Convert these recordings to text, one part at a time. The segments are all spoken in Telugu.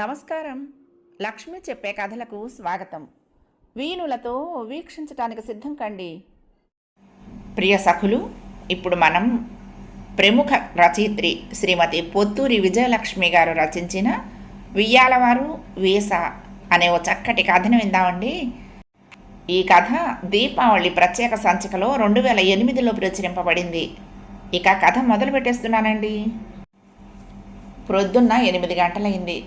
నమస్కారం. లక్ష్మి చెప్పే కథలకు స్వాగతం. వీణులతో వీక్షించటానికి సిద్ధం కండి. ప్రియ సఖులు ఇప్పుడు మనం ప్రముఖ రచయిత్రి శ్రీమతి పొత్తూరి విజయలక్ష్మి గారు రచించిన వియ్యాలవారు వీస అనే ఓ చక్కటి కథను విందామండి. ఈ కథ దీపావళి ప్రత్యేక సంచికలో రెండు వేల ఎనిమిదిలో ప్రచురింపబడింది. ఇక కథ మొదలు పెట్టేస్తున్నానండి ప్రొద్దున్న ఎనిమిది గంటలైంది.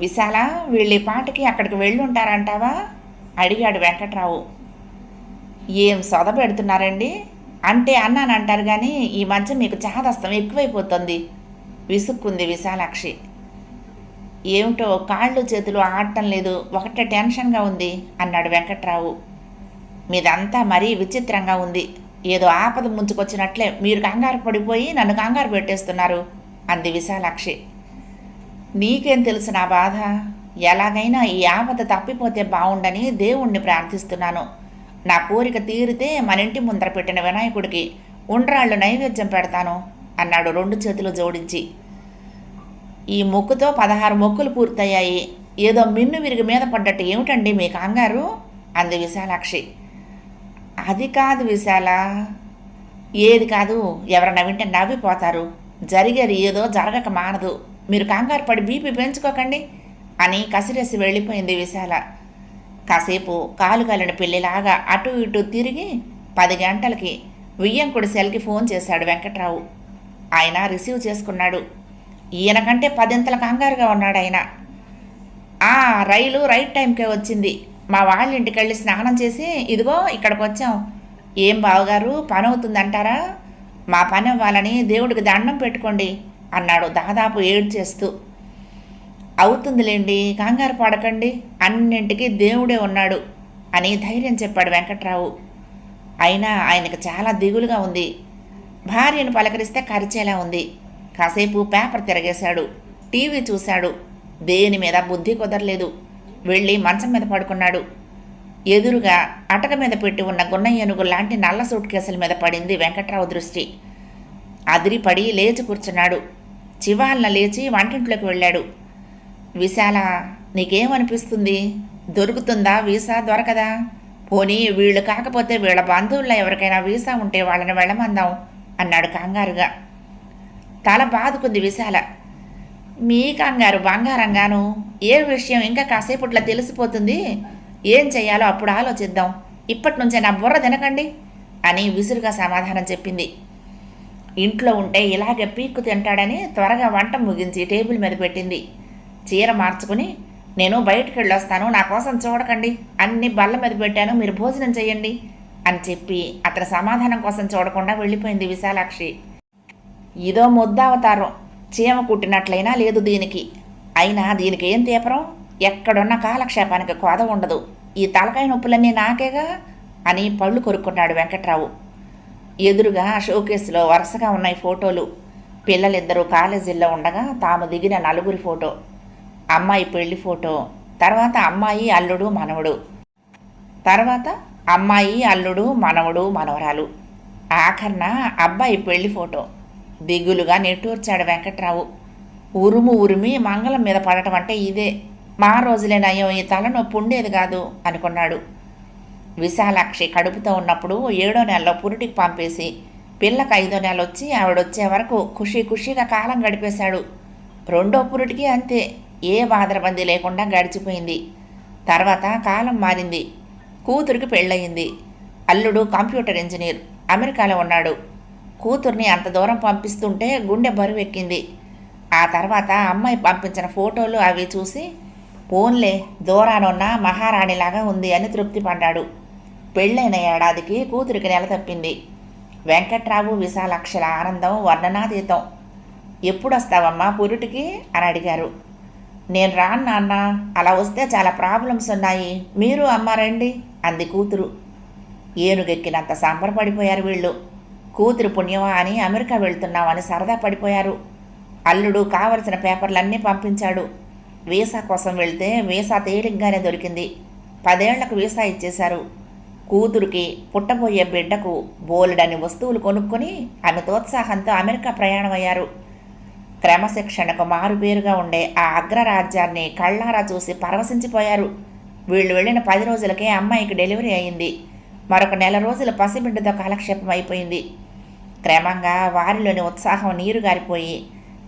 విశాల వీళ్ళ పాటికి పాటకి అక్కడికి వెళ్ళి ఉంటారంటావా అడిగాడు వెంకట్రావు. ఏం సొద పెడుతున్నారండి? అంటే అన్నాను అంటారు కానీ ఈ మధ్య మీకు చాదస్తం ఎక్కువైపోతుంది. విసుక్కుంది విశాలాక్షి. ఏమిటో కాళ్ళు చేతులు ఆడటం లేదు. ఒకటే టెన్షన్గా ఉంది అన్నాడు వెంకట్రావు. మీదంతా మరీ విచిత్రంగా ఉంది. ఏదో ఆపద ముంచుకొచ్చినట్లే మీరు కంగారు పడిపోయి నన్ను కంగారు పెట్టేస్తున్నారు అంది విశాలాక్షి. నీకేం తెలుసు నా బాధ? ఎలాగైనా ఈ ఆపద తప్పిపోతే బాగుండని దేవుణ్ణి ప్రార్థిస్తున్నాను. నా కోరిక తీరితే మన ఇంటి ముందర పెట్టిన వినాయకుడికి ఉండ్రాళ్ళు నైవేద్యం పెడతాను అన్నాడు రెండు చేతులు జోడించి. ఈ మొక్కుతో పదహారు మొక్కులు పూర్తయ్యాయి. ఏదో మిన్ను విరిగి మీద పడ్డట్టు ఏమిటండి మీ కంగారు? అంది విశాలాక్షి. అది కాదు విశాల. ఏది కాదు ఎవరన్నా వింటే నవ్విపోతారు. జరిగేది ఏదో జరగక మానదు. మీరు కంగారు పడి బీపీ పెంచుకోకండి అని కసిరేసి వెళ్ళిపోయింది విశాల. కాసేపు కాలు కాలిన పిల్లిలాగా అటు ఇటు తిరిగి పది గంటలకి వియ్యంకుడి సెల్కి ఫోన్ చేశాడు వెంకట్రావు. ఆయన రిసీవ్ చేసుకున్నాడు. ఈయనకంటే పదింతల కంగారుగా ఉన్నాడు ఆయన. ఆ రైలు రైట్ టైంకే వచ్చింది. మా వాళ్ళ ఇంటికి వెళ్ళి స్నానం చేసి ఇదిగో ఇక్కడికి వచ్చాం ఏం బావగారు పని అవుతుందంటారా మా పని అవ్వాలని దేవుడికి దండం పెట్టుకోండి. అన్నాడు. దాదాపు ఏడు చేస్తూ అవుతుందిలేండి కంగారు పడకండి అన్నింటికీ దేవుడే ఉన్నాడు అని ధైర్యం చెప్పాడు వెంకట్రావు. అయినా ఆయనకు చాలా దిగులుగా ఉంది. భార్యను పలకరిస్తే కరిచేలా ఉంది. కాసేపు పేపర్ తిరగేశాడు టీవీ చూశాడు. దేని మీద బుద్ధి కుదరలేదు. వెళ్ళి మంచం మీద పడుకున్నాడు. ఎదురుగా అటక మీద పెట్టి ఉన్న గున్న ఏనుగు లాంటి నల్ల సూట్ కేసుల మీద పడింది వెంకట్రావు దృష్టి. అదిరిపడి లేచి కూర్చున్నాడు. చివాలన లేచి వంటింట్లోకి వెళ్ళాడు. విశాల నీకేమనిపిస్తుంది? దొరుకుతుందా వీసా? దొరకదా? పోనీ వీళ్ళు కాకపోతే వీళ్ళ బంధువుల్లో ఎవరికైనా వీసా ఉంటే వాళ్ళని వెళ్ళమందాం అన్నాడు కంగారుగా. తల బాదుకుంది విశాల. మీ కంగారు బంగారంగాను ఏ విషయం ఇంకా కాసేపట్లో తెలిసిపోతుంది? ఏం చేయాలో అప్పుడు ఆలోచిద్దాం. ఇప్పటి నుంచే నా బుర్ర తినకండి అని విసురుగా సమాధానం చెప్పింది. ఇంట్లో ఉంటే ఇలాగే పీక్కు తింటాడని త్వరగా వంట ముగించి టేబుల్ మీద పెట్టింది. చీర మార్చుకుని నేను బయటికి వెళ్ళొస్తాను నా కోసం చూడకండి. అన్ని బల్ల మీద పెట్టాను మీరు భోజనం చేయండి అని చెప్పి అతని సమాధానం కోసం చూడకుండా వెళ్ళిపోయింది విశాలాక్షి. ఇదో ముద్దావతారం. చీమ కుట్టినట్లయినా లేదు దీనికి. అయినా దీనికి ఏం తీపరం? ఎక్కడున్న కాలక్షేపానికి కోద ఉండదు. ఈ తలకాయ నొప్పులన్నీ నాకేగా? అని పళ్ళు కొరుక్కున్నాడు వెంకట్రావు. ఎదురుగా షోకేసులో వరుసగా ఉన్నాయి ఫోటోలు. పిల్లలిద్దరూ కాలేజీల్లో ఉండగా తాము దిగిన నలుగురి ఫోటో అమ్మాయి పెళ్ళి ఫోటో తర్వాత అమ్మాయి అల్లుడు మనవడు. తర్వాత అమ్మాయి అల్లుడు మనవడు మనవరాలు. ఆఖరణ అబ్బాయి పెళ్ళి ఫోటో. దిగులుగా నెట్టూర్చాడు వెంకట్రావు. ఉరుము ఉరిమి మంగళం మీద పడటం అంటే ఇదే. మా రోజులేనయ్యో ఈ తలనొప్పి ఉండేది కాదు అనుకున్నాడు. విశాలాక్షి కడుపుతో ఉన్నప్పుడు ఏడో నెలలో పురిటికి పంపేసి పిల్లకి ఐదో నెల వచ్చి ఆవిడొచ్చే వరకు ఖుషీ ఖుషీగా కాలం గడిపేశాడు. రెండో పురుటికి అంతే ఏ బాధరబందీ లేకుండా గడిచిపోయింది. తర్వాత కాలం మారింది. కూతురికి పెళ్ళయింది. అల్లుడు కంప్యూటర్ ఇంజనీర్ అమెరికాలో ఉన్నాడు. కూతుర్ని అంత దూరం పంపిస్తుంటే గుండె బరువెక్కింది. ఆ తర్వాత అమ్మాయి పంపించిన ఫోటోలు అవి చూసి పోన్లే దూరానున్న మహారాణిలాగా ఉంది అని తృప్తి పడ్డాడు. పెళ్ళైన ఏడాదికి కూతురికి నెల తప్పింది. వెంకట్రావు విశాలాక్షల ఆనందం వర్ణనాతీతం. ఎప్పుడొస్తావమ్మా పురుటికి? అని అడిగారు. నేను రాను నాన్న అలా వస్తే చాలా ప్రాబ్లమ్స్ ఉన్నాయి. మీరు అమ్మ రండి అంది కూతురు. ఏనుగెక్కినంత సంబరపడిపోయారు వీళ్ళు. కూతురు పుణ్యమా అని అమెరికా వెళ్తున్నామని సరదా పడిపోయారు. అల్లుడు కావలసిన పేపర్లన్నీ పంపించాడు. వీసా కోసం వెళ్తే వీసా తేలిగ్గానే దొరికింది. పదేళ్ళకు వీసా ఇచ్చేశారు. కూతురికి పుట్టబోయే బిడ్డకు బోలెడని వస్తువులు కొనుక్కొని అనుతోత్సాహంతో అమెరికా ప్రయాణమయ్యారు. క్రమశిక్షణకు మారుపేరుగా ఉండే ఆ అగ్రరాజ్యాన్ని కళ్ళారా చూసి పరవశించిపోయారు. వీళ్ళు వెళ్ళిన పది రోజులకే అమ్మాయికి డెలివరీ అయింది. మరొక నెల రోజులు పసిబిడ్డతో కాలక్షేపం అయిపోయింది క్రమంగా వారిలోని ఉత్సాహం నీరు గారిపోయి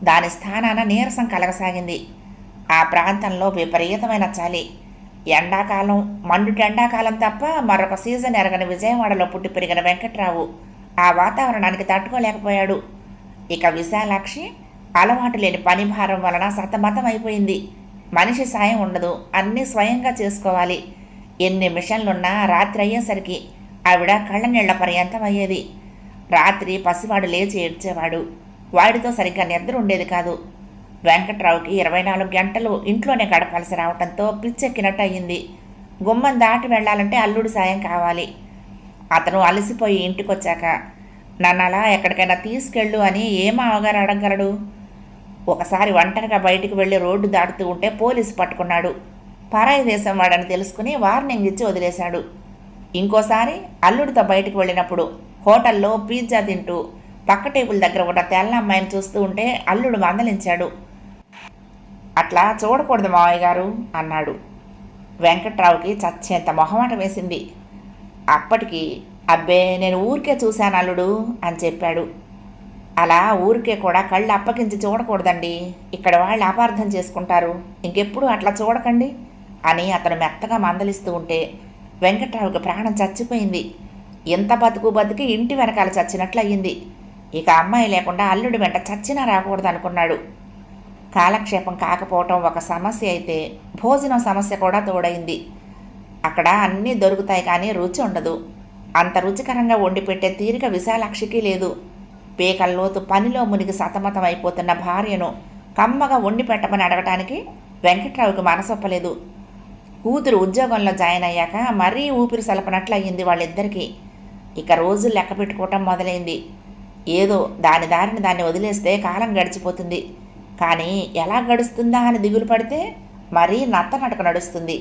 దాని స్థానాన నీరసం కలగసాగింది. ఆ ప్రాంతంలో విపరీతమైన చలి. ఎండాకాలం మండుటి ఎండాకాలం తప్ప మరొక సీజన్ ఎరగని విజయవాడలో పుట్టి పెరిగిన వెంకట్రావు ఆ వాతావరణానికి తట్టుకోలేకపోయాడు. ఇక విశాలాక్షి అలవాటు లేని పని భారం వలన సతమతం అయిపోయింది. మనిషి సాయం ఉండదు అన్నీ స్వయంగా చేసుకోవాలి. ఎన్ని మిషన్లున్నా రాత్రి అయ్యేసరికి ఆవిడ కళ్ళ నీళ్ళ పర్యంతం అయ్యేది. రాత్రి పసివాడు లేచి ఏడ్చేవాడు. వాడితో సరిగ్గా నిద్ర ఉండేది కాదు. వెంకట్రావుకి ఇరవై నాలుగు గంటలు ఇంట్లోనే గడపాల్సి రావడంతో పిచ్చెక్కినట్టు అయ్యింది గుమ్మం దాటి వెళ్ళాలంటే అల్లుడు సాయం కావాలి. అతను అలసిపోయి ఇంటికొచ్చాక నన్ను అలా ఎక్కడికైనా తీసుకెళ్ళు అని ఏం అవగారు అడగలడు ఒకసారి ఒంటరిగా బయటికి వెళ్ళి రోడ్డు దాటుతూ ఉంటే పోలీసు పట్టుకున్నాడు. పరాయి దేశం వాడని తెలుసుకుని వార్నింగ్ ఇచ్చి వదిలేశాడు. ఇంకోసారి అల్లుడితో బయటికి వెళ్ళినప్పుడు హోటల్లో పిజ్జా తింటూ పక్క టేబుల్ దగ్గర ఉన్న తెల్ల అమ్మాయిని చూస్తూ ఉంటే అల్లుడు మందలించాడు. అట్లా చూడకూడదు మావయ్య గారు అన్నాడు. వెంకట్రావుకి చచ్చేంత మొహమాట వేసింది. అప్పటికి అబ్బే నేను ఊరికే చూశాను అల్లుడు అని చెప్పాడు. అలా ఊరికే కూడా కళ్ళు అప్పగించి చూడకూడదండి. ఇక్కడ వాళ్ళు అపార్థం చేసుకుంటారు. ఇంకెప్పుడు అట్లా చూడకండి అని అతను మెత్తగా మందలిస్తూ ఉంటే వెంకట్రావుకి ప్రాణం చచ్చిపోయింది. ఎంత బతుకు బతికి ఇంటి వెనకాల చచ్చినట్లు అయ్యింది ఇక అమ్మాయి లేకుండా అల్లుడు వెంట చచ్చినా రాకూడదు అనుకున్నాడు కాలక్షేపం కాకపోవటం ఒక సమస్య అయితే భోజనం సమస్య కూడా తోడైంది. అక్కడ అన్నీ దొరుకుతాయి కానీ రుచి ఉండదు. అంత రుచికరంగా వండి పెట్టే తీరిక విశాలాక్షికి లేదు. పేకల్లోతు పనిలో మునిగి సతమతం అయిపోతున్న భార్యను కమ్మగా వండి పెట్టమని అడగటానికి వెంకట్రావుకి మనసొప్పలేదు. కూతురు ఉద్యోగంలో జాయిన్ అయ్యాక మరీ ఊపిరి సలపనట్లు అయ్యింది వాళ్ళిద్దరికీ. ఇక రోజులు లెక్క పెట్టుకోవటం మొదలైంది. ఏదో దాని దారిని దాన్ని వదిలేస్తే కాలం గడిచిపోతుంది. కానీ ఎలా గడుస్తుందా అని దిగులు పడితే మరీ నత్త నడక నడుస్తుంది.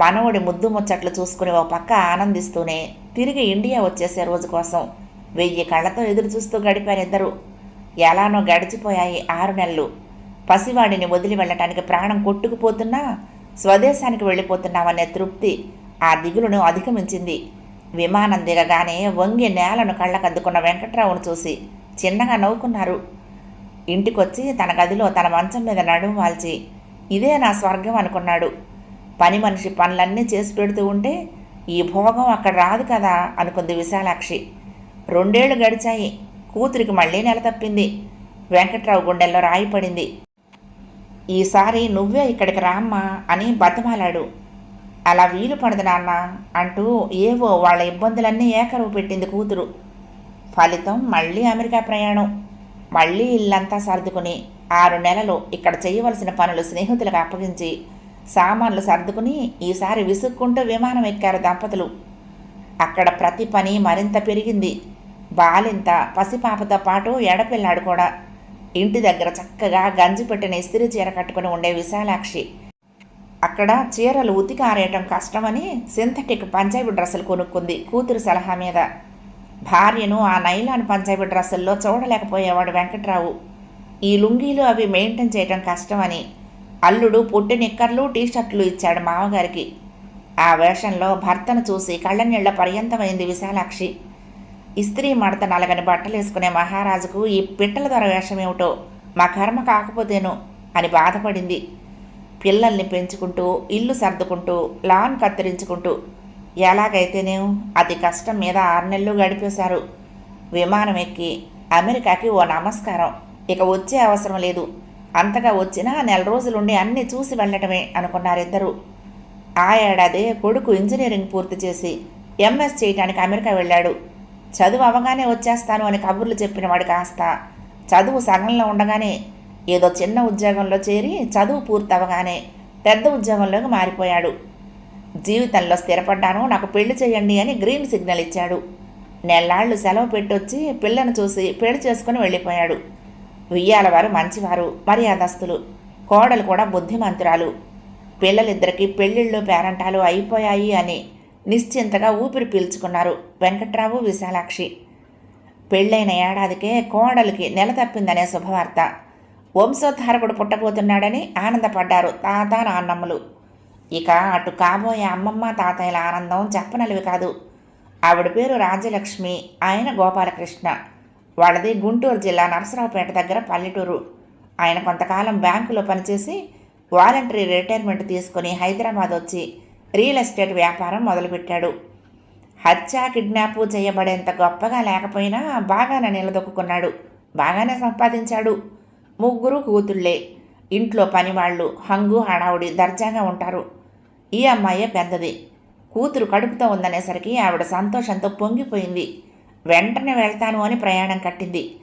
మనవడి ముద్దు ముచ్చట్లు చూసుకుని ఓ పక్క ఆనందిస్తూనే తిరిగి ఇండియా వచ్చేసే రోజు కోసం వెయ్యి కళ్ళతో ఎదురు చూస్తూ గడిపారు ఇద్దరు. ఎలానో గడిచిపోయాయి ఆరు నెలలు. పసివాడిని వదిలి వెళ్ళటానికి ప్రాణం కొట్టుకుపోతున్నా స్వదేశానికి వెళ్ళిపోతున్నామనే తృప్తి ఆ దిగులును అధిగమించింది. విమానం దిగగానే వంగి నేలను కళ్ళకద్దుకున్న వెంకట్రావును చూసి చిన్నగా నవ్వుకున్నారు. ఇంటికొచ్చి తన గదిలో తన మంచం మీద నడుము వాల్చి ఇదే నా స్వర్గం అనుకున్నాడు. పని మనిషి పనులన్నీ చేసి పెడుతూ ఉంటే ఈ భోగం అక్కడ రాదు కదా అనుకుంది విశాలాక్షి. రెండేళ్ళు గడిచాయి. కూతురికి మళ్ళీ నెల తప్పింది. వెంకట్రావు గుండెల్లో రాయి పడింది. ఈసారి నువ్వే ఇక్కడికి రామ్మా అని బతమాలాడు. అలా వీలు పడదు నాన్న అంటూ ఏవో వాళ్ళ ఇబ్బందులన్నీ ఏకరువు పెట్టింది కూతురు. ఫలితం మళ్ళీ అమెరికా ప్రయాణం. మళ్ళీ ఇల్లంతా సర్దుకుని ఆరు నెలలు ఇక్కడ చేయవలసిన పనులు స్నేహితులకు అప్పగించి సామాన్లు సర్దుకుని ఈసారి విసుక్కుంటూ విమానం ఎక్కారు దంపతులు. అక్కడ ప్రతి పని మరింత పెరిగింది. బాలింత పసిపాపతో పాటు ఎడపిల్లాడు కూడా. ఇంటి దగ్గర చక్కగా గంజి పెట్టిన ఇస్త్రీ చీర కట్టుకుని ఉండే విశాలాక్షి. అక్కడ చీరలు ఉతికి ఆరేయటం కష్టమని సింథటిక్ పంజాబీ డ్రెస్సులు కొనుక్కుంది కూతురు సలహా మీద. భార్యను ఆ నైలాన్ పంజాబీ డ్రెస్సుల్లో చూడలేకపోయేవాడు వెంకట్రావు. ఈ లుంగీలు అవి మెయింటైన్ చేయటం కష్టమని అల్లుడు పొట్టి నిక్కర్లు టీషర్ట్లు ఇచ్చాడు మామగారికి. ఆ వేషంలో భర్తను చూసి కళ్ళనీళ్ళ పర్యంతమైంది విశాలాక్షి. ఇస్త్రీ మడత నలగని బట్టలు వేసుకునే మహారాజుకు ఈ పిట్టల ధర వేషం ఏమిటో మా కర్మ కాకపోతేను అని బాధపడింది. పిల్లల్ని పెంచుకుంటూ ఇల్లు సర్దుకుంటూ లాన్ కత్తిరించుకుంటూ ఎలాగైతేనేం? అతి కష్టం మీద ఆరు నెలలు గడిపేశారు. విమానం ఎక్కి అమెరికాకి ఓ నమస్కారం. ఇక వచ్చే అవసరం లేదు. అంతగా వచ్చినా నెల రోజులుండి అన్నీ చూసి వెళ్ళటమే అనుకున్నారిద్దరూ ఆ ఏడాదే కొడుకు ఇంజనీరింగ్ పూర్తి చేసి ఎంఎస్ చేయటానికి అమెరికా వెళ్ళాడు. చదువు అవగానే వచ్చేస్తాను అని కబుర్లు చెప్పినవాడు కాస్త చదువు సగంలో ఉండగానే ఏదో చిన్న ఉద్యోగంలో చేరి చదువు పూర్తవగానే పెద్ద ఉద్యోగంలోకి మారిపోయాడు. జీవితంలో స్థిరపడ్డాను నాకు పెళ్ళి చేయండి అని గ్రీన్ సిగ్నల్ ఇచ్చాడు. నెల్లాళ్ళు సెలవు పెట్టొచ్చి పిల్లను చూసి పెళ్ళి చేసుకుని వెళ్ళిపోయాడు. ఉయ్యాలవారు మంచివారు మర్యాదస్తులు కోడలు కూడా బుద్ధిమంతురాలు. పిల్లలిద్దరికి పెళ్ళిళ్ళు పేరంటాలు అయిపోయాయి అని నిశ్చింతగా ఊపిరి పీల్చుకున్నారు వెంకట్రావు విశాలాక్షి. పెళ్ళైన ఏడాదికే కోడలికి నెల తప్పిందనే శుభవార్త. వంశోద్ధారకుడు పుట్టబోతున్నాడని ఆనందపడ్డారు తాత నాన్నమ్మలు. ఇక అటు కాబోయే అమ్మమ్మ తాతయ్యల ఆనందం చెప్పనలివి కాదు. ఆవిడ పేరు రాజ్యలక్ష్మి ఆయన గోపాలకృష్ణ. వాళ్ళది గుంటూరు జిల్లా నరసరావుపేట దగ్గర పల్లెటూరు. ఆయన కొంతకాలం బ్యాంకులో పనిచేసి వాలంటరీ రిటైర్మెంట్ తీసుకుని హైదరాబాద్ వచ్చి రియల్ ఎస్టేట్ వ్యాపారం మొదలుపెట్టాడు. హత్య కిడ్నాప్ చేయబడేంత గొప్పగా లేకపోయినా బాగానే నిలదొక్కున్నాడు. బాగానే సంపాదించాడు. ముగ్గురు కూతుళ్ళే. ఇంట్లో పనివాళ్ళు హంగు హడావుడి దర్జాగా ఉంటారు. ఈ అమ్మాయే పెద్దది. కూతురు కడుపుతో ఉందనేసరికి ఆవిడ సంతోషంతో పొంగిపోయింది. వెంటనే వెళ్తాను అని ప్రయాణం కట్టింది.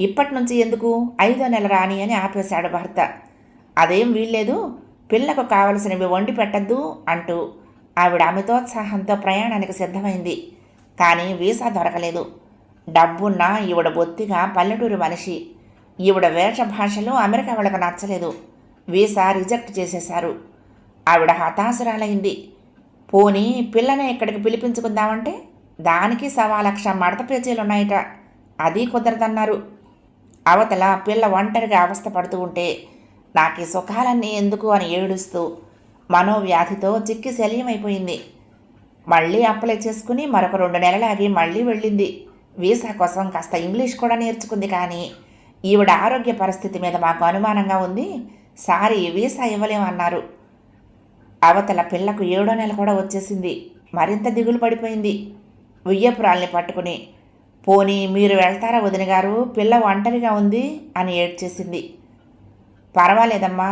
ఇప్పటి నుంచి ఎందుకు? ఐదో నెల రాని అని ఆపేశాడు భర్త. అదేం వీల్లేదు? పిల్లకు కావలసినవి వండి పెట్టద్దు అంటూ ఆవిడ అమితోత్సాహంతో ప్రయాణానికి సిద్ధమైంది. కానీ వీసా దొరకలేదు. డబ్బున్న ఈవిడ బొత్తిగా పల్లెటూరు మనిషి. ఈవిడ వేషభాషలు అమెరికా వాళ్ళకు నచ్చలేదు. వీసా రిజెక్ట్ చేసేశారు. ఆవిడ హతాశురాలైంది. పోనీ పిల్లని ఇక్కడికి పిలిపించుకుందామంటే? దానికి సవా లక్ష మడత పేచీలున్నాయట. అది కుదరదన్నారు. అవతల పిల్ల ఒంటరిగా అవస్థ పడుతూ ఉంటే నాకు ఈ సుఖాలన్నీ ఎందుకు అని ఏడుస్తూ మనోవ్యాధితో చిక్కి శల్యమైపోయింది. మళ్ళీ అప్లై చేసుకుని మరొక రెండు నెలలాగి మళ్ళీ వెళ్ళింది. వీసా కోసం కాస్త ఇంగ్లీష్ కూడా నేర్చుకుంది కానీ ఈవిడ ఆరోగ్య పరిస్థితి మీద మాకు అనుమానంగా ఉంది. సారీ వీసా ఇవ్వలేమన్నారు. అవతల పిల్లకు ఏడో నెల కూడా వచ్చేసింది. మరింత దిగులు పడిపోయింది. ఉయ్యపురాల్ని పట్టుకుని పోనీ మీరు వెళ్తారా వదిన గారు? పిల్ల ఒంటరిగా ఉంది అని ఏడ్చేసింది. పర్వాలేదమ్మా.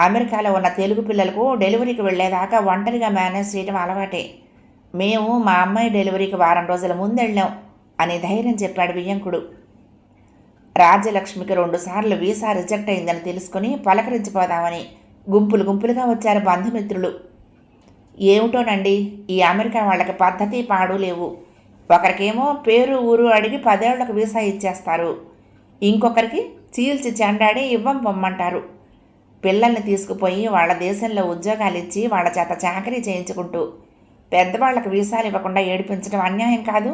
అమెరికాలో ఉన్న తెలుగు పిల్లలకు డెలివరీకి వెళ్ళేదాకా ఒంటరిగా మేనేజ్ చేయడం అలవాటే. మేము మా అమ్మాయి డెలివరీకి వారం రోజుల ముందు వెళ్ళాం అని ధైర్యం చెప్పాడు వియ్యంకుడు. రాజ్యలక్ష్మికి రెండుసార్లు వీసా రిజెక్ట్ అయిందని తెలుసుకుని పలకరించిపోదామని గుంపులు గుంపులుగా వచ్చారు బంధుమిత్రులు. ఏమిటోనండి ఈ అమెరికా వాళ్ళకి పద్ధతి పాడు లేవు. ఒకరికేమో పేరు ఊరు అడిగి పదేళ్ళకు వీసా ఇచ్చేస్తారు. ఇంకొకరికి చీల్చి చెండాడి ఇవ్వం పొమ్మంటారు. పిల్లల్ని తీసుకుపోయి వాళ్ళ దేశంలో ఉద్యోగాలు ఇచ్చి వాళ్ళ చేత చాకరీ చేయించుకుంటూ పెద్దవాళ్ళకి వీసాలు ఇవ్వకుండా ఏడిపించడం అన్యాయం కాదు?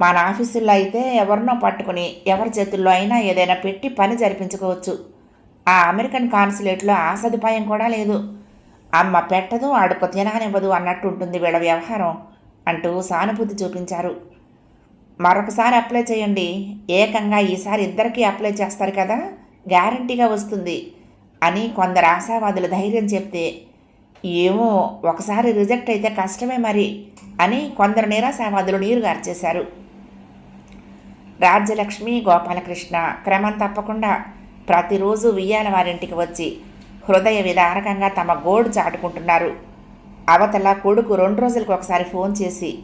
మన ఆఫీసుల్లో అయితే ఎవరినో పట్టుకుని ఎవరి చేతుల్లో అయినా ఏదైనా పెట్టి పని జరిపించుకోవచ్చు. ఆ అమెరికన్ కాన్సులేట్లో ఆ సదుపాయం కూడా లేదు. అమ్మ పెట్టదు అడుపు తిననివ్వదు అన్నట్టు ఉంటుంది వీళ్ళ వ్యవహారం అంటూ సానుభూతి చూపించారు. మరొకసారి అప్లై చేయండి. ఏకంగా ఈసారి ఇద్దరికీ అప్లై చేస్తారు కదా గ్యారంటీగా వస్తుంది అని కొందరు ఆశావాదులు ధైర్యం చెప్తే ఏమో ఒకసారి రిజెక్ట్ అయితే కష్టమే మరి అని కొందరు నిరాశావాదులు నీరు గార్చేశారు. రాజ్యలక్ష్మి గోపాలకృష్ణ క్రమం తప్పకుండా ప్రతిరోజు ఉయ్యాల వారింటికి వచ్చి హృదయ విదారకంగా తమ గోడు చాటుకుంటున్నారు. అవతల కొడుకు రెండు రోజులకు ఒకసారి ఫోన్ చేసి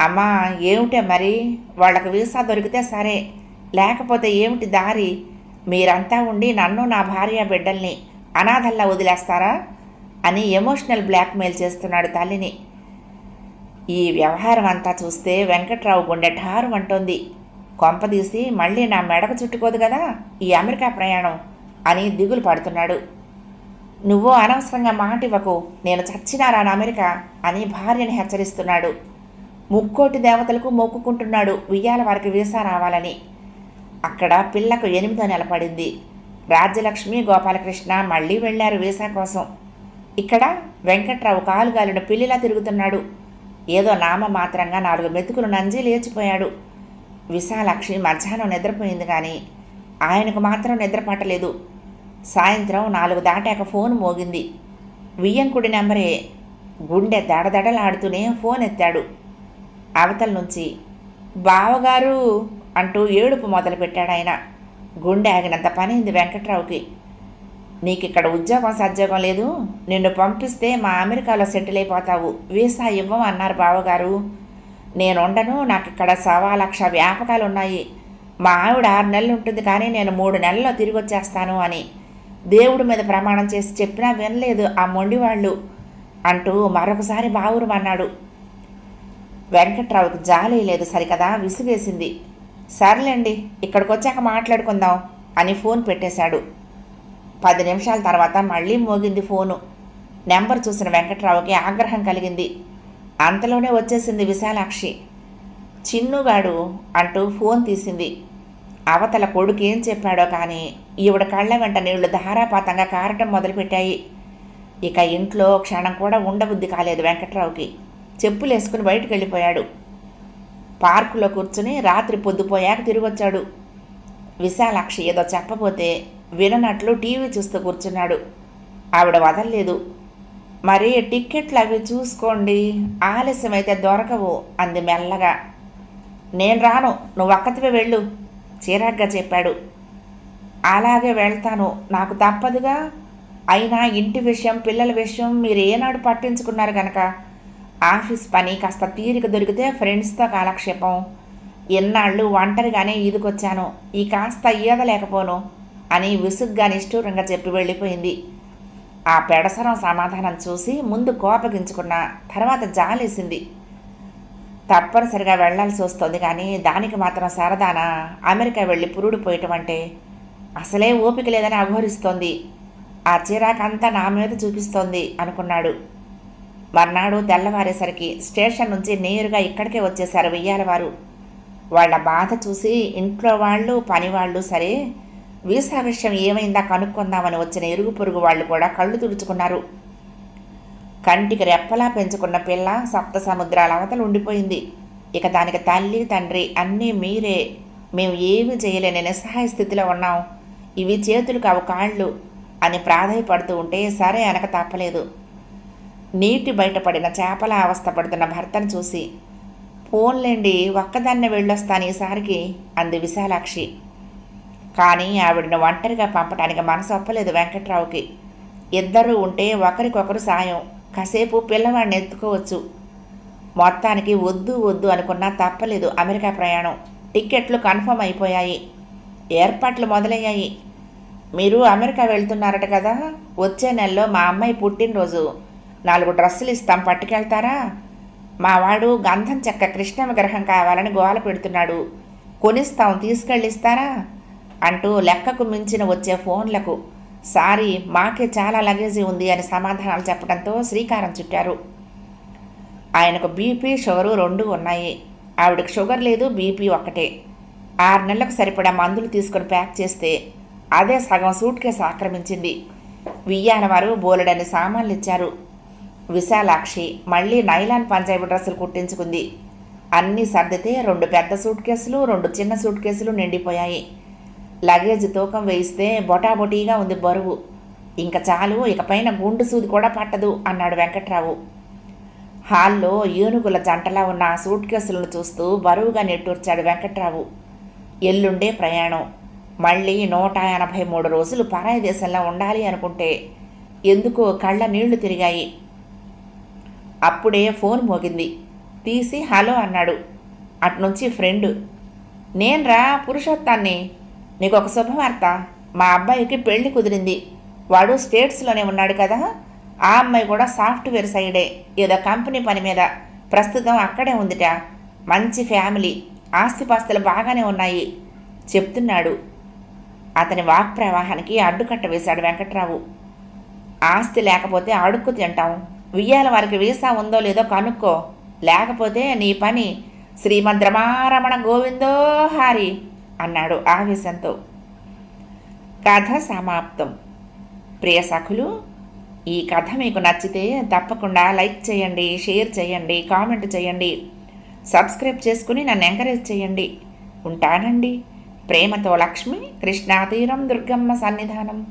అమ్మా ఏమిటే మరి? వాళ్ళకు వీసా దొరికితే సరే. లేకపోతే ఏమిటి దారి? మీరంతా ఉండి నన్ను నా భార్య బిడ్డల్ని అనాథల్లా వదిలేస్తారా? అని ఎమోషనల్ బ్లాక్మెయిల్ చేస్తున్నాడు తల్లిని. ఈ వ్యవహారం అంతా చూస్తే వెంకట్రావు గుండె ఠారు అంటోంది కొంపదీసి మళ్ళీ నా మెడకు చుట్టుకోదు కదా ఈ అమెరికా ప్రయాణం అని దిగులు పడుతున్నాడు. నువ్వు అనవసరంగా మాట ఇవ్వకు నేను చచ్చినారా నా అమెరికా అని భార్యని హెచ్చరిస్తున్నాడు. ముక్కోటి దేవతలకు మొక్కుకుంటున్నాడు ఉయ్యాల వారికి వీసా రావాలని. అక్కడ పిల్లకు ఎనిమిదో నెల పడింది. రాజ్యలక్ష్మి గోపాలకృష్ణ మళ్ళీ వెళ్ళారు వీసా కోసం. ఇక్కడ వెంకట్రావు కాలుగాలిన పిల్లిలా తిరుగుతున్నాడు. ఏదో నామ మాత్రంగా నాలుగు మెతుకులు నంజి లేచిపోయాడు. విశాలాక్షి మధ్యాహ్నం నిద్రపోయింది కానీ ఆయనకు మాత్రం నిద్రపట్టలేదు. సాయంత్రం నాలుగు దాటాక ఫోన్ మోగింది. వియ్యంకుడి నెంబరే. గుండె దడదడలాడుతూనే ఫోన్ ఎత్తాడు. అవతల నుంచి బావగారు అంటూ ఏడుపు మొదలుపెట్టాడు ఆయన. గుండె ఆగినంత పనింది వెంకట్రావుకి. నీకు ఇక్కడ ఉద్యోగం సద్యోగం లేదు. నిన్ను పంపిస్తే మా అమెరికాలో సెటిల్ అయిపోతావు. వీసా ఇవ్వం అన్నారు బావగారు. నేను ఉండను నాకు ఇక్కడ సవా లక్ష వ్యాపకాలు ఉన్నాయి మా ఆవిడ ఆరు నెలలు ఉంటుంది కానీ నేను మూడు నెలల్లో తిరిగి వచ్చేస్తాను అని దేవుడి మీద ప్రమాణం చేసి చెప్పినా వినలేదు ఆ మొండివాళ్ళు అంటూ మరొకసారి బావురమన్నాడు వెంకట్రావుకు జాలి లేదు సరికదా విసిగేసింది. సర్లేండి ఇక్కడికి వచ్చాక మాట్లాడుకుందాం అని ఫోన్ పెట్టేశాడు. పది నిమిషాల తర్వాత మళ్ళీ మోగింది ఫోను. నెంబర్ చూసిన వెంకట్రావుకి ఆగ్రహం కలిగింది. అంతలోనే వచ్చేసింది విశాలాక్షి. చిన్నుగాడు అంటూ ఫోన్ తీసింది. అవతల కొడుకు ఏం చెప్పాడో కానీ ఈవిడ కళ్ళ వెంట నీళ్ళు ధారాపాతంగా కారటం మొదలుపెట్టాయి. ఇక ఇంట్లో క్షణం కూడా ఉండబుద్ధి కాలేదు వెంకట్రావుకి. చెప్పులేసుకుని బయటకు వెళ్ళిపోయాడు పార్కులో కూర్చుని రాత్రి పొద్దుపోయాక తిరిగొచ్చాడు. విశాలాక్షి ఏదో చెప్పబోతే విననట్లు టీవీ చూస్తూ కూర్చున్నాడు. ఆవిడ వదల్లేదు. మరి టిక్కెట్లు అవి చూసుకోండి. ఆలస్యమైతే దొరకవు అంది మెల్లగా. నేను రాను నువ్వు ఒక్కతివే వెళ్ళు చిరాగ్గా చెప్పాడు. అలాగే వెళ్తాను నాకు తప్పదుగా. అయినా ఇంటి విషయం పిల్లల విషయం మీరు ఏనాడు పట్టించుకున్నారు కనుక ఆఫీస్ పని కాస్త తీరిక దొరికితే ఫ్రెండ్స్తో కాలక్షేపం. ఎన్నాళ్ళు ఒంటరిగానే ఈదుకొచ్చాను ఈ కాస్త ఈదలేకపోను అని విసుగ్గా నిష్ఠూరంగా చెప్పి వెళ్ళిపోయింది. ఆ పెడసరం సమాధానం చూసి ముందు కోపగించుకున్న తర్వాత జాలేసింది. తప్పనిసరిగా వెళ్ళాల్సి వస్తుంది కానీ దానికి మాత్రం సరదానా అమెరికా వెళ్ళి పురుడు పోయటం అంటే అసలే ఓపిక లేదని అఘోరిస్తోంది. ఆ చిరాకంతా నా మీద చూపిస్తోంది అనుకున్నాడు. మర్నాడు తెల్లవారేసరికి స్టేషన్ నుంచి నేరుగా ఇక్కడికే వచ్చేశారు వెయ్యాల వారు వాళ్ళ బాధ చూసి ఇంట్లో వాళ్ళు పనివాళ్ళు సరే వీసా విషయం ఏమైందా కనుక్కుందామని వచ్చిన ఇరుగు పొరుగు వాళ్ళు కూడా కళ్ళు తుడుచుకున్నారు. కంటికి రెప్పలా పెంచుకున్న పిల్ల సప్త సముద్రాల అవతల ఉండిపోయింది. ఇక దానికి తల్లి తండ్రి అన్నీ మీరే. మేము ఏమి చేయలేని నిస్సహాయ స్థితిలో ఉన్నాం. ఇవి చేతులు కావు కాళ్ళు అని ప్రాధాయపడుతూ ఉంటే సరే అనక తప్పలేదు. నీటి బయటపడిన చేపల అవస్థపడుతున్న భర్తను చూసి ఫోన్లేండి ఒక్కదాన్నే వెళ్ళొస్తాను ఈసారికి అంది విశాలాక్షి. కానీ ఆవిడను ఒంటరిగా పంపడానికి మనసు ఒప్పలేదు వెంకట్రావుకి. ఇద్దరూ ఉంటే ఒకరికొకరు సాయం. కాసేపు పిల్లవాడిని ఎత్తుకోవచ్చు. మొత్తానికి వద్దు వద్దు అనుకున్నా తప్పలేదు అమెరికా ప్రయాణం. టిక్కెట్లు కన్ఫర్మ్ అయిపోయాయి. ఏర్పాట్లు మొదలయ్యాయి. మీరు అమెరికా వెళ్తున్నారట కదా? వచ్చే నెలలో మా అమ్మాయి పుట్టినరోజు. నాలుగు డ్రెస్సులు ఇస్తాం పట్టుకెళ్తారా? మా వాడు గంధం చెక్క కృష్ణ విగ్రహం కావాలని గోల పెడుతున్నాడు. కొనిస్తాం తీసుకెళ్ళిస్తారా? అంటూ లెక్కకు మించిన వచ్చే ఫోన్లకు సారీ మాకే చాలా లగేజీ ఉంది అని సమాధానాలు చెప్పడంతో శ్రీకారం చుట్టారు. ఆయనకు బీపీ షుగరు రెండు ఉన్నాయి. ఆవిడకి షుగర్ లేదు బీపీ ఒక్కటే. ఆరు నెలలకు సరిపడా మందులు తీసుకొని ప్యాక్ చేస్తే అదే సగం సూట్ కేసు ఆక్రమించింది. వియ్యాల వారు బోలెడని సామాన్లు ఇచ్చారు. విశాలాక్షి మళ్ళీ నైలాన్ పంజాబీ డ్రెస్సులు కుట్టించుకుంది. అన్నీ సర్దితే రెండు పెద్ద సూట్ కేసులు రెండు చిన్న సూట్ కేసులు నిండిపోయాయి. లగేజ్ తూకం వేయిస్తే బొటాబొటీగా ఉంది బరువు. ఇంక చాలు ఇకపైన గుండు సూది కూడా పట్టదు అన్నాడు వెంకట్రావు. హాల్లో ఏనుగుల జంటలా ఉన్న ఆ సూట్ కేసులను చూస్తూ బరువుగా నెట్టూర్చాడు వెంకట్రావు. ఎల్లుండే ప్రయాణం. మళ్ళీ నూట ఎనభై మూడు రోజులు పరాయి దేశంలో ఉండాలి అనుకుంటే ఎందుకో కళ్ళ నీళ్ళు తిరిగాయి. అప్పుడే ఫోన్ మోగింది. తీసి హలో అన్నాడు. అట్నుంచి ఫ్రెండ్. నేన్రా పురుషోత్తాన్ని? నీకు ఒక శుభవార్త. మా అబ్బాయికి పెళ్ళి కుదిరింది. వాడు స్టేట్స్లోనే ఉన్నాడు కదా? ఆ అమ్మాయి కూడా సాఫ్ట్వేర్ సైడే ఏదో కంపెనీ పని మీద. ప్రస్తుతం అక్కడే ఉందిట. మంచి ఫ్యామిలీ. ఆస్తిపాస్తులు బాగానే ఉన్నాయి. చెప్తున్నాడు. అతని వాక్ ప్రవాహానికి అడ్డుకట్ట వేశాడు వెంకట్రావు. ఆస్తి లేకపోతే అడుక్కు తింటాం. వియ్యాల వారికి వీసా ఉందో లేదో కనుక్కో. లేకపోతే నీ పని శ్రీమద్రమారమణ గోవిందో హారి. అన్నాడు ఆవేశంతో. కథ సమాప్తం. ప్రియ సఖులు ఈ కథ మీకు నచ్చితే తప్పకుండా లైక్ చేయండి షేర్ చేయండి కామెంట్ చేయండి. సబ్స్క్రైబ్ చేసుకుని నన్ను ఎంకరేజ్ చేయండి. ఉంటానండి. ప్రేమతో లక్ష్మి కృష్ణాతీరం దుర్గమ్మ సన్నిధానం.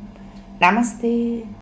నమస్తే.